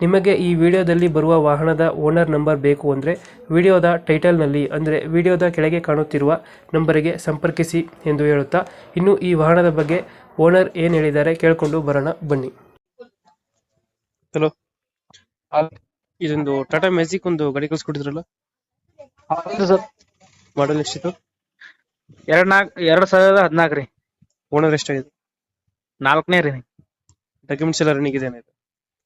ನಿಮಗೆ ಈ ವಿಡಿಯೋದಲ್ಲಿ ಬರುವ ವಾಹನದ ಓನರ್ ನಂಬರ್ ಬೇಕು ಅಂದರೆ ವಿಡಿಯೋದ ಟೈಟಲ್ನಲ್ಲಿ ಅಂದರೆ ವಿಡಿಯೋದ ಕೆಳಗೆ ಕಾಣುತ್ತಿರುವ ನಂಬರಿಗೆ ಸಂಪರ್ಕಿಸಿ ಎಂದು ಹೇಳುತ್ತಾ ಇನ್ನು ಈ ವಾಹನದ ಬಗ್ಗೆ ಓನರ್ ಏನು ಹೇಳಿದ್ದಾರೆ ಕೇಳಿಕೊಂಡು ಬರೋಣ ಬನ್ನಿ. ಹಲೋ ಇದೊಂದು ಟಾಟಾ ಮ್ಯಾಜಿಕ್ ಒಂದು ಗಾಡಿ ಕಳ್ಸಿಕೊಟ್ಟಿದ್ರಲ್ಲ? ಹೌದು ಸರ್. ಮಾಡಲ್ ಎಷ್ಟಿತ್ತು ಎರಡ್ ನಾಲ್ಕು ಎರಡ್ ಸಾವಿರದ ಹದಿನಾಲ್ಕು ರೀ. ಓನರ್ ಎಷ್ಟಾಗಿದೆ? ನಾಲ್ಕನೇ ರೀ. ಡಾಕ್ಯುಮೆಂಟ್ಸ್ ಎಲ್ಲ ರನ್ನಿಂಗ್ ಇದೆ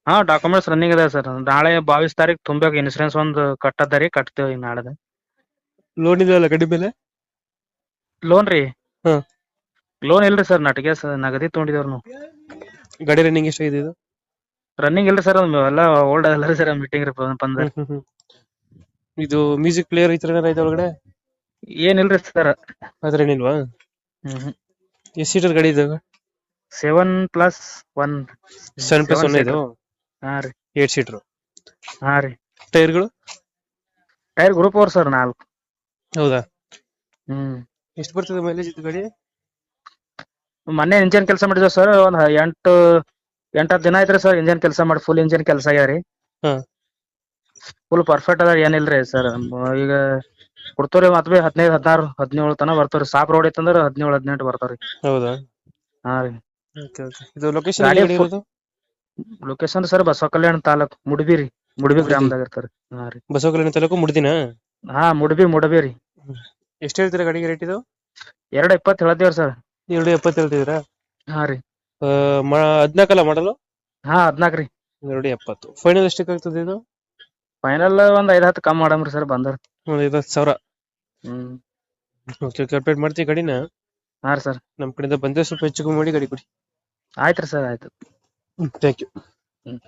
ಹಾ ಡಾಕ್ಯುಮೆಂಟ್ಸ್ ರನ್ನಿಂಗ್ ಇದೆ ಸರ್ ನಾಳೆ ಬಾವಿಸ್ ತಾರೀಕು ತುಂಬಬೇಕು ಇನ್ಸೂರೆನ್ಸ್ ಒಂದು ಕಟ್ಟದ ರೀ ಕಟ್ತೇವೆ ಈಗ ನಾಳೆ ಲೋನ್ ಇದೆಯಲ್ಲ ಗಾಡಿ ಮೇಲೆ? ಲೋನ್ ರೀ. ಲೋನ್ ಇಲ್ರಿ ಸರ್ ನಟಿಗೆ ಸರ್ ನಗದಿ ತೊಗೊಂಡಿದೇವ್ರಿ ನಾವು. ಗಾಡಿ ರನ್ನಿಂಗ್ ಎಷ್ಟಾಗಿದೆ ಇದು? ರನ್ನಿಂಗ್ ಇಲ್ರಿ ಸರ್ ಎಲ್ಲ ಓಲ್ಡ್ ಅದಲ್ಲ ರೀ ಸರ್ ಮೀಟಿಂಗ್ ರೀ ಬಂದ ಇದು ಮ್ಯೂಸಿಕ್ ಪ್ಲೇಯರ್ ಈ ತರ ಏನಾರ ಐತೆ ಒಳಗಡೆ ಏನಿಲ್ರಿ ಸರ್ ಆತರ ಏನಿಲ್ವಾ? ಎಷ್ಟು ಸೀಟರ್ ಗಾಡಿ ಇದು? Seven plus one seven plus one ಇದು? ಹಾ ರೀ. Eight seater? ಹಾ ರೀ. ಟೈರ್ಗಳು? ಟೈರ್ ಗ್ರೂಪ್ ಅವ್ರ ಸರ್ ನಾಲ್ಕು. ಹೌದಾ? ಹ್ಮ್. ಎಷ್ಟು ಬರ್ತದೆ ಮೈಲೇಜ್ ಇದು ಗಾಡಿ? ಮೊನ್ನೆ ಇಂಜಿನ್ ಕೆಲಸ ಮಾಡಿದ್ವಿ ಸರ್ ಒಂದ್ ಹ- ಎಂಟು ಎಂಟ್ ಹತ್ತ್ ದಿನ ಆಯ್ತ್ರಿ ಸರ್ ಇಂಜಿನ್ ಕೆಲಸ ಮಾಡಿ ಫುಲ್ ಇಂಜಿನ್ ಕೆಲಸ ಆಗ್ಯಾರಿ. ಹಾ. ಫುಲ್ ಪರ್ಫೆಕ್ಟ್ ಅದ ಏನಿಲ್ರಿ ಸರ್ ಈಗ ಕೊಡ್ತೇವ್ರಿ ಮತ್ ಬಿ ಹದಿನೈದು ಹದಿನಾರು ಹದಿನೇಳು ತನ ಬರ್ತಾವ್ರಿ. ಸಾಪ್ ರೋಡ್ ಇತ್ತಂದ್ರ ಹದಿನೇಳು ಹದಿನೆಂಟು ಬರ್ತಾವ್ರಿ. ಹೌದಾ? ಹಾ ರೀ. Okay okay. ಇದು ಲೊಕೇಶನ್ ಗಾಡಿ ಗಾಡಿ full- ಇರೋದು? ಲೊಕೇಶನ್ ಸರ್ ಬಸವ ಕಲ್ಯಾಣ ತಾಲೂಕ್ ಮುಡ್ಬಿ ರೀ ಮುಡ್ಬಿ. ಗ್ರಾಮದಾಗ ಇರ್ತಾರ. ಹಾ ರೀ. ಬಸವಕಲ್ಯಾಣ ತಾಲೂಕು ಮುಡ್ದಿನ? ಹಾ ಮುಡ್ಬಿ ಮುಡಬಿ ರೀ ಎಷ್ಟು ಹೇಳ್ತೀರಾ ಗಾಡಿಗೆ ರೇಟ್ ಇದು? ಎರಡ್ ಇಪ್ಪತ್ತು ಹೇಳ್ತೇವ್ರಿ ಸರ್ ಎರಡು ಎಪ್ಪತ್ತು ಹೇಳ್ತಿದ್ದೀರಾ? ಹಾ ರೀ. ಹದಿನಾಲ್ಕಲ್ಲ ಮಾಡಲು ಹಾ ಹದ್ನಾಲ್ಕ್ ರೀ. ಎರಡು ಎಪ್ಪತ್ತು. ಫೈನಲ್ ಎಷ್ಟಕ್ಕೆ ಆಗ್ತದೆ ಇದು? ಫೈನಲ್ ಒಂದು ಐದ್ ಹತ್ತು ಕಮ್ಮಿ ಮಾಡಮ್ರಿ ಸರ್ ಬಂದ್ರ ಒಂದು ಐವತ್ತು ಸಾವಿರ. ಹ್ಮ್. ಓಕೆ ಓಕೆ ಅಪ್ಡೇಟ್ ಮಾಡ್ತೀವಿ ಗಾಡಿನ? ಹಾ ರೀ ಸರ್ ನಮ್ಮ ಕಡೆಯಿಂದ ಬಂದೆ ಸ್ವಲ್ಪ ಹೆಚ್ಚು ಕಮ್ಮಿ ಮಾಡಿ ಗಾಡಿ ಕೊಡಿ. ಆಯ್ತ್ರಿ ಸರ್ ಆಯ್ತು. Thank you. Mm.